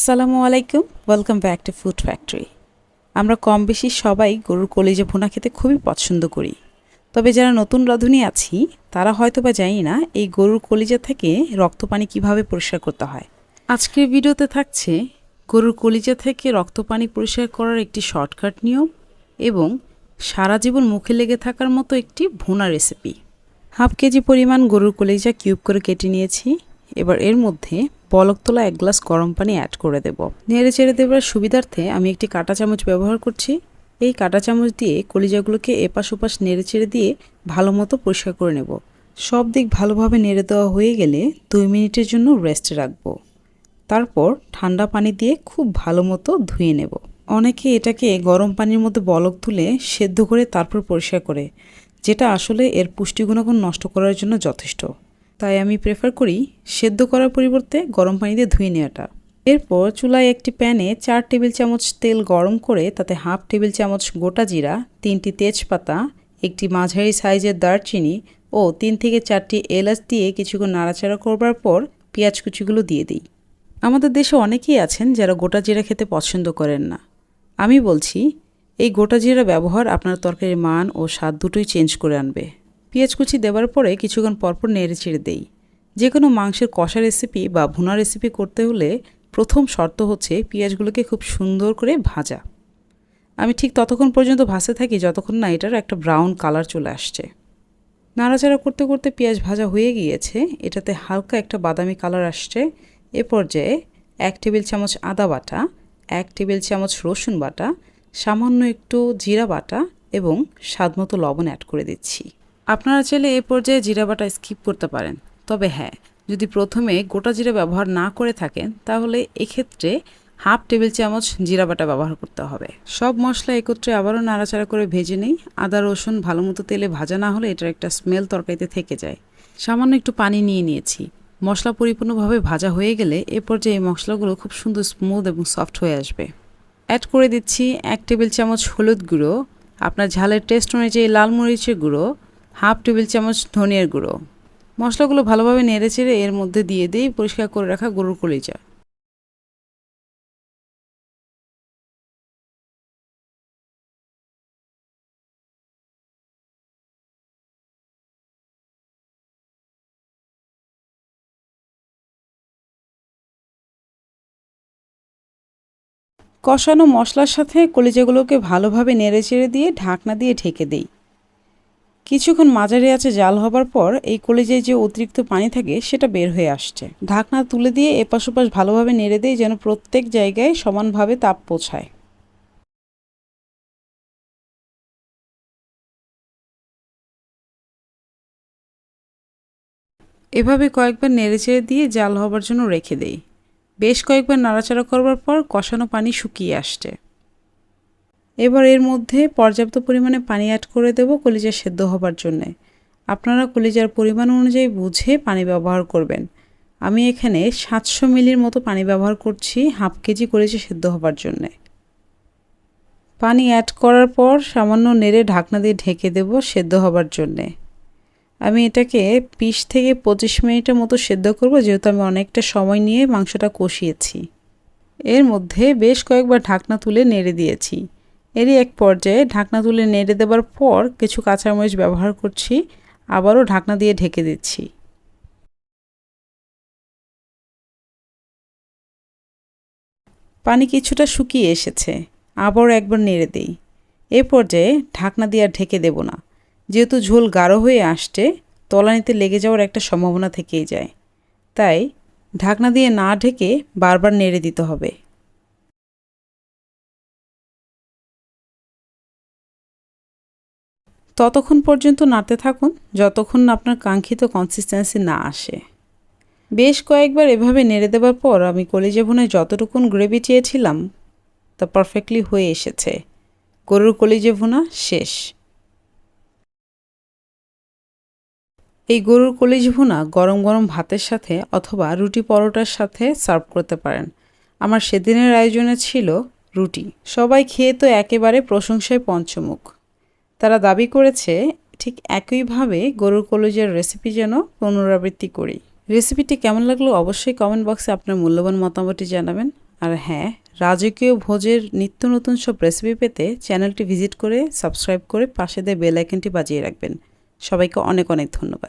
আসসালামু আলাইকুম welcome back to food factory আমরা কম বেশি সবাই গরুর কলিজা ভুনা খেতে খুবই পছন্দ করি। তবে যারা নতুন রাঁধুনি আছি, তারা হয়তো বা জানি না এই গরুর কলিজা থেকে রক্ত পানি কীভাবে পরিষ্কার করতে হয়। আজকের ভিডিওতে থাকছে গরুর কলিজা থেকে রক্ত পানি পরিষ্কার করার একটি শর্টকাট নিয়ম এবং সারা জীবন মুখে লেগে থাকার মতো একটি ভুনা রেসিপি হাফ কেজি পরিমাণ গরুর কলিজা কিউব করে কেটে নিয়েছি। এবার এর মধ্যে বলক তোলা এক গ্লাস গরম পানি অ্যাড করে দেব। নেড়ে চেড়ে দেবার সুবিধার্থে আমি একটি কাঁটা চামচ ব্যবহার করছি। এই কাঁটা চামচ দিয়ে কলিজাগুলোকে এপাশ ওপাশ নেড়ে চেড়ে দিয়ে ভালো মতো পরিষ্কার করে নেব। সব দিক ভালোভাবে নেড়ে দেওয়া হয়ে গেলে দুই মিনিটের জন্য রেস্টে রাখব। তারপর ঠান্ডা পানি দিয়ে খুব ভালো মতো ধুয়ে নেব। অনেকে এটাকে গরম পানির মধ্যে বলক তুলে সেদ্ধ করে তারপর পরিষ্কার করে, যেটা আসলে এর পুষ্টি গুণাগুণ নষ্ট করার জন্য যথেষ্ট। তাই আমি প্রেফার করি সেদ্ধ করার পরিবর্তে গরম পানি দিয়ে ধুয়ে নেওয়াটা। এরপর চুলায় একটি প্যানে চার টেবিল চামচ তেল গরম করে তাতে হাফ টেবিল চামচ গোটা জিরা, তিনটি তেজপাতা, একটি মাঝারি সাইজের দারচিনি ও তিন থেকে চারটি এলাচ দিয়ে কিছুক্ষণ নাড়াচাড়া করবার পর পেঁয়াজ কুচিগুলো দিয়ে দিই। আমাদের দেশে অনেকেই আছেন যারা গোটা জিরা খেতে পছন্দ করেন না। আমি বলছি, এই গোটা জিরা ব্যবহার আপনার তরকারির মান ও স্বাদ দুটোই চেঞ্জ করে আনবে। পেঁয়াজ কুচি দেওয়ার পরে কিছুক্ষণ পরপর নেড়ে চেড়ে দেই। যে কোনো মাংসের কষা রেসিপি বা ভুনা রেসিপি করতে হলে প্রথম শর্ত হচ্ছে পেঁয়াজগুলোকে খুব সুন্দর করে ভাজা। আমি ঠিক ততক্ষণ পর্যন্ত ভাসে থাকি যতক্ষণ না এটার একটা ব্রাউন কালার চলে আসছে। নাড়াচাড়া করতে করতে পেঁয়াজ ভাজা হয়ে গিয়েছে, এটাতে হালকা একটা বাদামি কালার আসছে। এ পর্যায়ে এক টেবিল চামচ আদা বাটা, এক টেবিল চামচ রসুন বাটা, সামান্য একটু জিরা বাটা এবং স্বাদমতো লবণ অ্যাড করে দিচ্ছি। আপনারা চাইলে এ পর্যায়ে জিরা বাটা স্কিপ করতে পারেন। তবে হ্যাঁ যদি প্রথমে গোটা জিরা ব্যবহার না করে থাকেন, তাহলে এক্ষেত্রে হাফ টেবিল চামচ জিরা বাটা ব্যবহার করতে হবে। সব মশলা একত্রে আবারও নাড়াচাড়া করে ভেজে নেই আদা, রসুন ভালো মতো তেলে ভাজা না হলে এটার একটা স্মেল তরকারিতে থেকে যায়। সামান্য একটু পানি নিয়ে নিয়েছি। মশলা পরিপূর্ণভাবে ভাজা হয়ে গেলে এ পর্যায়ে এই মশলাগুলো খুব সুন্দর স্মুথ এবং সফট হয়ে আসবে। অ্যাড করে দিচ্ছি এক টেবিল চামচ হলুদ গুঁড়ো। আপনার ঝালের টেস্ট অনুযায়ী লাল মরিচের গুঁড়ো। হাফ টেবিল চামচ ধনিয়ার গুঁড়ো। মশলাগুলো ভালোভাবে নেড়ে চেড়ে এর মধ্যে দিয়ে দিই, পরিষ্কার করে রাখা গরুর কলিজা। কষানো মশলার সাথে কলিজাগুলোকে ভালোভাবে নেড়ে চেড়ে দিয়ে ঢাকনা দিয়ে ঢেকে দেই। কিছুক্ষণ মাঝারি আছে জাল হবার পর এই কলিজায় যে অতিরিক্ত পানি থাকে, সেটা বের হয়ে আসছে। ঢাকনা তুলে দিয়ে এপাশ ওপাশ ভালোভাবে নেড়ে দেয় যেন প্রত্যেক জায়গায় সমানভাবে তাপ পৌঁছায়। এভাবে কয়েকবার নেড়ে নেড়েচেড়ে দিয়ে জাল হবার জন্য রেখে দেই। বেশ কয়েকবার নাড়াচাড়া করবার পর কষানো পানি শুকিয়ে আসছে। এবার এর মধ্যে পর্যাপ্ত পরিমাণে পানি অ্যাড করে দেব কলিজা সেদ্ধ হবার জন্যে। আপনারা কলিজার পরিমাণ অনুযায়ী বুঝে পানি ব্যবহার করবেন। আমি এখানে সাতশো মিলির মতো পানি ব্যবহার করছি হাফ কেজি কলিজা সেদ্ধ হবার জন্যে। পানি অ্যাড করার পর সামান্য নেড়ে ঢাকনা দিয়ে ঢেকে দেব সেদ্ধ হবার জন্যে। আমি এটাকে বিশ থেকে পঁচিশ মিনিটের মতো সেদ্ধ করব, যেহেতু আমি অনেকটা সময় নিয়ে মাংসটা কষিয়েছি। এর মধ্যে বেশ কয়েকবার ঢাকনা তুলে নেড়ে দিয়েছি। এরই এক পর্যায়ে ঢাকনা তুলে নেড়ে দেবার পর কিছু কাঁচামরিচ ব্যবহার করছি, আবারও ঢাকনা দিয়ে ঢেকে দিচ্ছি। পানি কিছুটা শুকিয়ে এসেছে, আবারও একবার নেড়ে দিই। এ পর্যায়ে ঢাকনা দিয়ে আর ঢেকে দেব না। যেহেতু ঝোল গাঢ় হয়ে আসছে, তলানিতে লেগে যাওয়ার একটা সম্ভাবনা থেকেই যায়। তাই ঢাকনা দিয়ে না ঢেকে বারবার নেড়ে দিতে হবে। ততক্ষণ পর্যন্ত নাড়তে থাকুন, যতক্ষণ না আপনার কাঙ্ক্ষিত কনসিস্টেন্সি না আসে। বেশ কয়েকবার এভাবে নেড়ে দেওয়ার পর আমি কলিজা ভুনে যতটুকুন গ্রেভি চেয়েছিলাম, তা পারফেক্টলি হয়ে এসেছে। গরুর কলিজা ভুনা শেষ। এই গরুর কলিজ ভুনা গরম গরম ভাতের সাথে অথবা রুটি পরোটার সাথে সার্ভ করতে পারেন। আমার সেদিনের আয়োজনে ছিল রুটি। সবাই খেয়ে তো একেবারে প্রশংসায় পঞ্চমুখ। তারা দাবি করেছে, ঠিক একইভাবে গরুর কলেজের রেসিপি যেন পুনরাবৃত্তি করি। রেসিপিটি কেমন লাগল অবশ্যই কমেন্ট বক্সে আপনার মূল্যবান মতামতটি জানাবেন। আর হ্যাঁ রাজকীয় ভোজের নিত্য নতুন সব রেসিপি পেতে চ্যানেলটি ভিজিট করে সাবস্ক্রাইব করে পাশে দিয়ে বেল আইকনটি বাজিয়ে রাখবেন। সবাইকে অনেক অনেক ধন্যবাদ।